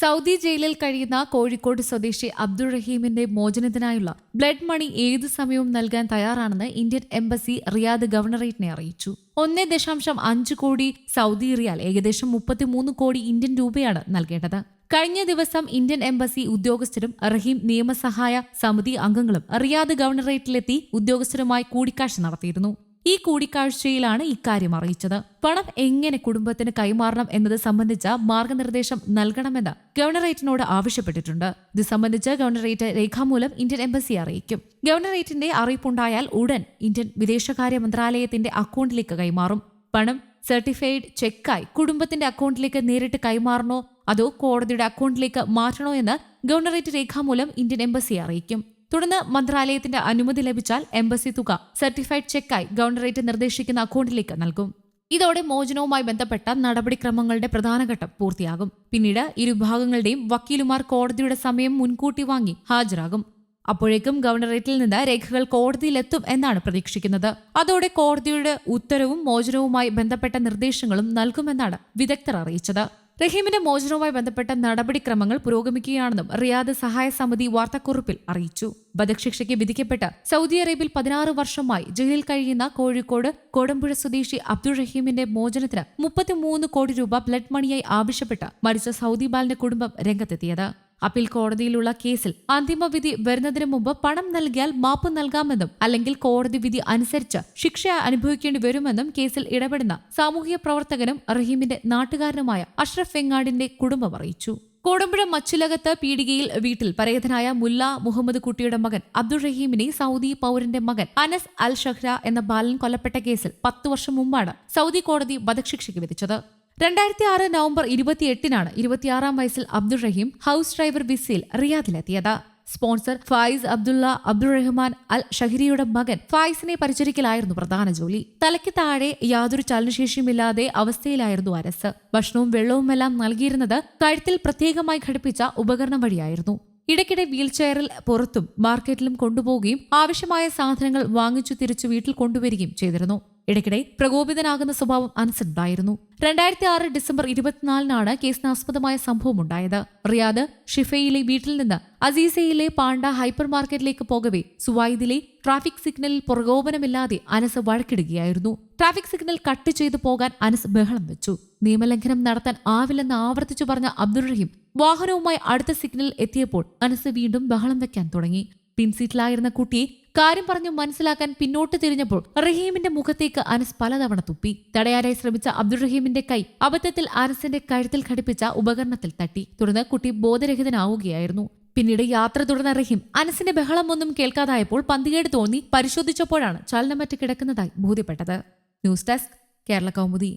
Saudi ജയിലിൽ കഴിയുന്ന കോഴിക്കോട് സ്വദേശി അബ്ദുൾ റഹീമിന്റെ മോചനത്തിനായുള്ള ബ്ലഡ് മണി ഏത് സമയവും നൽകാൻ തയ്യാറാണെന്ന് ഇന്ത്യൻ എംബസി റിയാദ് ഗവർണറേറ്റിനെ അറിയിച്ചു. ഒന്നേ ദശാംശം അഞ്ച് കോടി സൗദി റിയാൽ ഏകദേശം മുപ്പത്തിമൂന്ന് കോടി ഇന്ത്യൻ രൂപയാണ് നൽകേണ്ടത്. കഴിഞ്ഞ ദിവസം ഇന്ത്യൻ എംബസി ഉദ്യോഗസ്ഥരും റഹീം നിയമസഹായ സമിതി അംഗങ്ങളും റിയാദ് ഗവർണറേറ്റിലെത്തി ഉദ്യോഗസ്ഥരുമായി കൂടിക്കാഴ്ച നടത്തിയിരുന്നു. ഈ കൂടിക്കാഴ്ചയിലാണ് ഇക്കാര്യം അറിയിച്ചത്. പണം എങ്ങനെ കുടുംബത്തിന് കൈമാറണം എന്നത് സംബന്ധിച്ച മാർഗനിർദ്ദേശം നൽകണമെന്ന് ഗവർണറേറ്റിനോട് ആവശ്യപ്പെട്ടിട്ടുണ്ട്. ഇത് സംബന്ധിച്ച് ഗവർണറേറ്റ് രേഖാമൂലം ഇന്ത്യൻ എംബസി അറിയിക്കും. ഗവർണറേറ്റിന്റെ അറിയിപ്പുണ്ടായാൽ ഉടൻ ഇന്ത്യൻ വിദേശകാര്യ മന്ത്രാലയത്തിന്റെ അക്കൗണ്ടിലേക്ക് കൈമാറും. പണം സർട്ടിഫൈഡ് ചെക്കായി കുടുംബത്തിന്റെ അക്കൗണ്ടിലേക്ക് നേരിട്ട് കൈമാറണോ അതോ കോടതിയുടെ അക്കൗണ്ടിലേക്ക് മാറ്റണോ എന്ന് ഗവർണറേറ്റ് രേഖാമൂലം ഇന്ത്യൻ എംബസി അറിയിക്കും. തുടർന്ന് മന്ത്രാലയത്തിന്റെ അനുമതി ലഭിച്ചാൽ എംബസി തുക സർട്ടിഫൈഡ് ചെക്കായി ഗവർണറേറ്റ് നിർദ്ദേശിക്കുന്ന അക്കൗണ്ടിലേക്ക് നൽകും. ഇതോടെ മോചനവുമായി ബന്ധപ്പെട്ട നടപടിക്രമങ്ങളുടെ പ്രധാന ഘട്ടം പൂർത്തിയാകും. പിന്നീട് ഇരുഭാഗങ്ങളുടെയും വക്കീലുമാർ കോടതിയുടെ സമയം മുൻകൂട്ടി വാങ്ങി ഹാജരാകും. അപ്പോഴേക്കും ഗവർണറേറ്റിൽ നിന്ന് രേഖകൾ കോടതിയിലെത്തും എന്നാണ് പ്രതീക്ഷിക്കുന്നത്. അതോടെ കോടതിയുടെ ഉത്തരവും മോചനവുമായി ബന്ധപ്പെട്ട നിർദ്ദേശങ്ങളും നൽകുമെന്നാണ് വിദഗ്ധർ അറിയിച്ചത്. റഹീമിന്റെ മോചനവുമായി ബന്ധപ്പെട്ട നടപടിക്രമങ്ങൾ പുരോഗമിക്കുകയാണെന്നും റിയാദ് സഹായ സമിതി വാർത്താക്കുറിപ്പിൽ അറിയിച്ചു. വധശിക്ഷയ്ക്ക് വിധിക്കപ്പെട്ട് സൗദി അറേബ്യയിൽ പതിനാറ് വർഷമായി ജയിലിൽ കഴിയുന്ന കോഴിക്കോട് കോടമ്പുഴ സ്വദേശി അബ്ദുൾ റഹീമിന്റെ മോചനത്തിന് മുപ്പത്തിമൂന്ന് കോടി രൂപ ബ്ലഡ് മണിയായി ആവശ്യപ്പെട്ട് മരിച്ച സൗദി ബാലിന്റെ കുടുംബം രംഗത്തെത്തിയത്. അപ്പീൽ കോടതിയിലുള്ള കേസിൽ അന്തിമവിധി വരുന്നതിന് മുമ്പ് പണം നൽകിയാൽ മാപ്പ് നൽകാമെന്നും അല്ലെങ്കിൽ കോടതി വിധി അനുസരിച്ച് ശിക്ഷ അനുഭവിക്കേണ്ടി വരുമെന്നും കേസിൽ ഇടപെടുന്ന സാമൂഹ്യ പ്രവർത്തകനും റഹീമിന്റെ നാട്ടുകാരനുമായ അഷ്റഫ് വെങ്ങാടിന്റെ കുടുംബം അറിയിച്ചു. കോടമ്പുഴ മച്ചിലകത്ത് പീടികയിൽ വീട്ടിൽ പരേതനായ മുല്ല മുഹമ്മദ് കുട്ടിയുടെ മകൻ അബ്ദുൾ റഹീമിനെ സൗദി പൗരന്റെ മകൻ അനസ് അൽ ഷഹ്ര എന്ന ബാലൻ കൊല്ലപ്പെട്ട കേസിൽ പത്തു വർഷം മുമ്പാണ് സൗദി കോടതി വധശിക്ഷയ്ക്ക് വിധിച്ചത്. രണ്ടായിരത്തി ആറ് നവംബർ ഇരുപത്തിയെട്ടിനാണ് ഇരുപത്തിയാറാം വയസ്സിൽ അബ്ദുൾ റഹീം ഹൗസ് ഡ്രൈവർ ബിസിയിൽ റിയാദിലെത്തിയത്. Sponsor Fayiz Abdullah Abdurahman Al ഷഹരിയുടെ മകൻ ഫായിസിനെ പരിചരിക്കലായിരുന്നു പ്രധാന ജോലി. തലയ്ക്ക് താഴെ യാതൊരു ചലനശേഷിയുമില്ലാതെ അവസ്ഥയിലായിരുന്നു അരസ്. ഭക്ഷണവും വെള്ളവുമെല്ലാം നൽകിയിരുന്നത് കഴുത്തിൽ പ്രത്യേകമായി ഘടിപ്പിച്ച ഉപകരണം വഴിയായിരുന്നു. ഇടയ്ക്കിടെ വീൽചെയറിൽ പുറത്തും മാർക്കറ്റിലും കൊണ്ടുപോവുകയും ആവശ്യമായ സാധനങ്ങൾ വാങ്ങിച്ചു തിരിച്ചു വീട്ടിൽ കൊണ്ടുവരികയും ചെയ്തിരുന്നു. ഇടയ്ക്കിടെ പ്രകോപിതനാകുന്ന സ്വഭാവം അനസുണ്ടായിരുന്നു രണ്ടായിരത്തി ആറ് ഡിസംബർ ഇരുപത്തിനാലിനാണ് കേസിനാസ്പദമായ സംഭവം ഉണ്ടായത് റിയാദ് ഷിഫയിലെ വീട്ടിൽ നിന്ന് അസീസയിലെ പാണ്ട ഹൈപ്പർ മാർക്കറ്റിലേക്ക് പോകവേ സുവൈദിലെ ട്രാഫിക് സിഗ്നലിൽ പ്രകോപനമില്ലാതെ അനസ് വഴക്കിടുകയായിരുന്നു. ട്രാഫിക് സിഗ്നൽ കട്ട് ചെയ്തു പോകാൻ അനസ് ബഹളം വെച്ചു. നിയമലംഘനം നടത്താൻ ആവില്ലെന്ന് ആവർത്തിച്ചു പറഞ്ഞ അബ്ദുറഹിം വാഹനവുമായി അടുത്ത സിഗ്നൽ എത്തിയപ്പോൾ അനസ് വീണ്ടും ബഹളം വെക്കാൻ തുടങ്ങി. പിൻസീറ്റിലായിരുന്ന കുട്ടിയെ കാര്യം പറഞ്ഞു മനസ്സിലാക്കാൻ പിന്നോട്ട് തിരിഞ്ഞപ്പോൾ റഹീമിന്റെ മുഖത്തേക്ക് അനസ് പലതവണ തുപ്പി. തടയാനായി ശ്രമിച്ച അബ്ദുൾ റഹീമിന്റെ കൈ അബദ്ധത്തിൽ അനസിന്റെ കഴുത്തിൽ ഘടിപ്പിച്ച ഉപകരണത്തിൽ തട്ടി. തുടർന്ന് കുട്ടി ബോധരഹിതനാവുകയായിരുന്നു. പിന്നീട് യാത്ര തുടർന്ന റഹീം അനസിന്റെ ബഹളം ഒന്നും കേൾക്കാതായപ്പോൾ പന്തികേട് തോന്നി പരിശോധിച്ചപ്പോഴാണ് ചലനമറ്റ് കിടക്കുന്നതായി ബോധ്യപ്പെട്ടത്. News desk Kerala Kaumudi.